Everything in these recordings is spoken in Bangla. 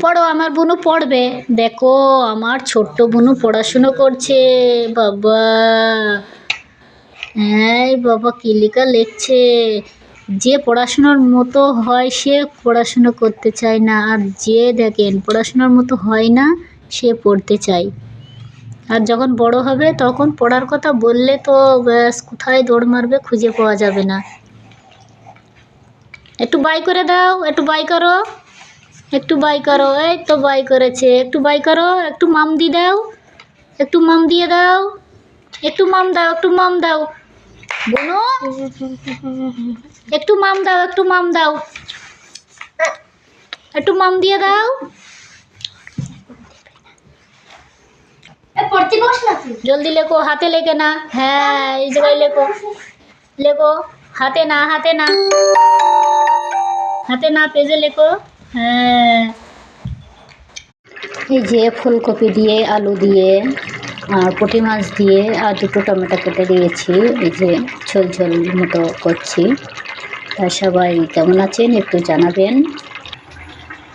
পড়ো, আমার বুনু পড়বে। দেখো, আমার ছোট্ট বুনু পড়াশুনো করছে। বাবা। হ্যাঁ বাবা, কি লেখা লিখছে? যে পড়াশোনার মতো হয়, সে পড়াশুনো করতে চায় না। আর যে দেখেন, পড়াশোনার মতো হয় না, সে পড়তে চায়। আর যখন বড় হবে, তখন পড়ার কথা বললে তো ব্যাস, কোথায় দৌড় মারবে খুঁজে পাওয়া যাবে না। একটু বাই করে দাও, একটু বাই করো। একটু বাই করো এই তো বাই করেছে। একটু বাই করো একটু মাম দি দাও একটু মাম দিয়ে দাও একটু মাম দাও একটু মাম দাও। বোনো একটু মাম দাও একটু মাম দাও। একটু মাম দিয়ে দাও। জলদি লেখো হাতে লেখে না। হ্যাঁ এই জায়গায় লেখো। লেখো হাতে না হাতে না। হাতে না পেজে লেখো। হ্যাঁ। এই যে ফুলকপি দিয়ে, আলু দিয়ে আর পুঁটি মাছ দিয়ে, আর দুটো টমেটো কেটে দিয়েছি। এই যে ঝোল ঝোল মতো করছি। তা সবাই কেমন আছেন একটু জানাবেন।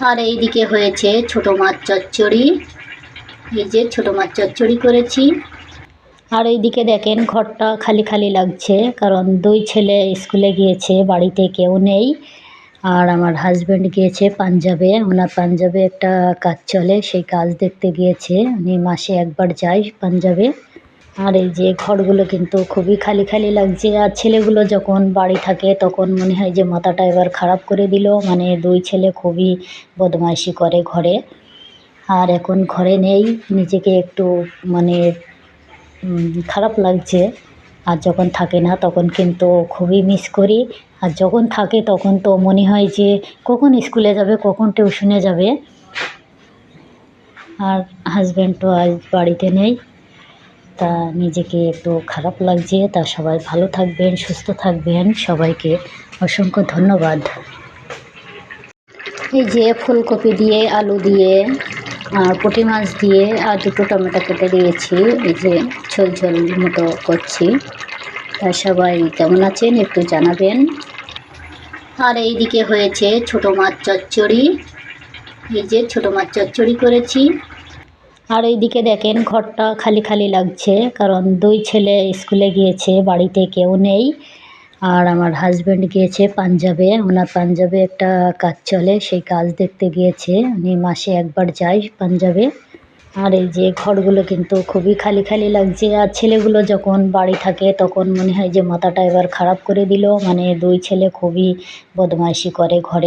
আর এইদিকে হয়েছে ছোটো মাছ চচ্চড়ি। এই যে ছোটো মাছ চচ্চড়ি করেছি। আর এইদিকে দেখেন ঘরটা খালি খালি লাগছে, কারণ দুই ছেলে স্কুলে গিয়েছে, বাড়িতে কেউ নেই। আর আমার হাজব্যান্ড গিয়েছে পাঞ্জাবে। ওনার পাঞ্জাবে একটা কাজ চলে, সেই কাজ দেখতে গিয়েছে। উনি মাসে একবার যাই পাঞ্জাবে। আর এই যে ঘরগুলো কিন্তু খুবই খালি খালি লাগছে। আর ছেলেগুলো যখন বাড়ি থাকে, তখন মনে হয় যে মাথাটা এবার খারাপ করে দিল। মানে দুই ছেলে খুবই বদমাইশি করে ঘরে। আর এখন ঘরে নেই, নিজেকে একটু মানে খারাপ লাগছে। আর যখন থাকে না, তখন কিন্তু খুবই মিস করি। আর যখন থাকে তখন তো মনে হয় যে কখন স্কুলে যাবে, কখন টিউশনে যাবে। আর হাজব্যান্ড তো আজ বাড়িতে নেই। তা নিজেকে একটু খারাপ লাগছে। তা সবাই ভালো থাকবেন, সুস্থ থাকবেন। সবাইকে অসংখ্য ধন্যবাদ। এই যে ফুলকপি দিয়ে, আলু দিয়ে, আর পুঁটি মাছ দিয়ে, আর দুটো টমেটো কেটে দিয়েছি। এই যে ঝোল ঝোল মতো করছি। তা সবাই কেমন আছেন? একটু জানাবেন। আর এইদিকে হয়েছে ছোটো মাছ চচ্চড়ি। এই যে ছোটো মাছ চচ্চড়ি করেছি। আর এইদিকে দেখেন, ঘরটা খালি খালি লাগছে, কারণ দুই ছেলে স্কুলে গিয়েছে, বাড়িতে কেউ নেই। আর আমার হাজব্যান্ড গিয়েছে পাঞ্জাবে। ওনার পাঞ্জাবে একটা কাজ চলে, সেই কাজ দেখতে গিয়েছে। উনি মাসে একবার যায় পাঞ্জাবে। আর এই যে ঘরগুলো কিন্তু খুবই খালি খালি লাগছে। আর ছেলেগুলো যখন বাড়ি থাকে, তখন মনে হয় যে মাথাটা এবার খারাপ করে দিল। মানে দুই ছেলে খুবই বদমাইশি করে ঘরে।